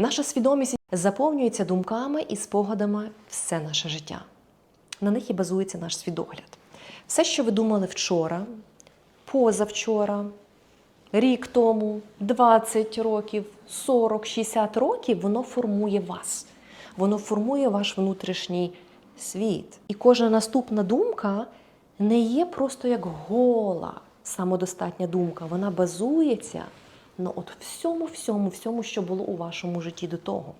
Наша свідомість заповнюється думками і спогадами все наше життя. На них і базується наш свідогляд. Все, що ви думали вчора, позавчора, рік тому, 20 років, 40, 60 років, воно формує вас. Воно формує ваш внутрішній світ. І кожна наступна думка не є просто як гола самодостатня думка. Вона базується на от всьому, всьому, всьому, що було у вашому житті до того.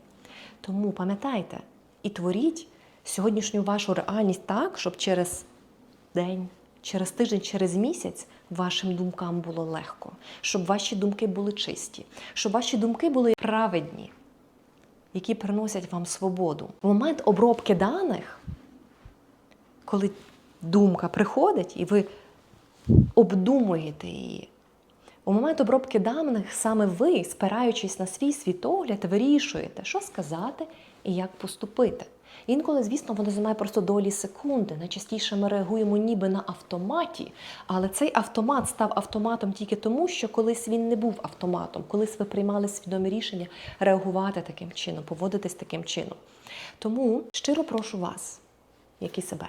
Тому пам'ятайте і творіть сьогоднішню вашу реальність так, щоб через день, через тиждень, через місяць вашим думкам було легко, щоб ваші думки були чисті, щоб ваші думки були праведні, які приносять вам свободу. В момент обробки даних, коли думка приходить і ви обдумуєте її. У момент обробки даних саме ви, спираючись на свій світогляд, вирішуєте, що сказати і як поступити. Інколи, звісно, воно займає просто долі секунди. Найчастіше ми реагуємо ніби на автоматі, але цей автомат став автоматом тільки тому, що колись він не був автоматом, колись ви приймали свідомі рішення реагувати таким чином, поводитись таким чином. Тому щиро прошу вас, як і себе,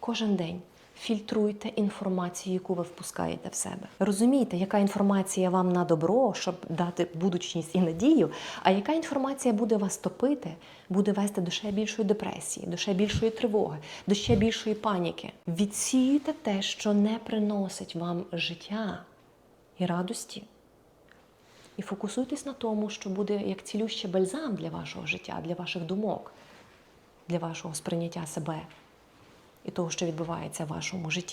кожен день фільтруйте інформацію, яку ви впускаєте в себе. Розумійте, яка інформація вам на добро, щоб дати будучність і надію, а яка інформація буде вас топити, буде вести до ще більшої депресії, до ще більшої тривоги, до ще більшої паніки. Відсіюйте те, що не приносить вам життя і радості. І фокусуйтесь на тому, що буде як цілющий бальзам для вашого життя, для ваших думок, для вашого сприйняття себе і того, що відбувається в вашому житті.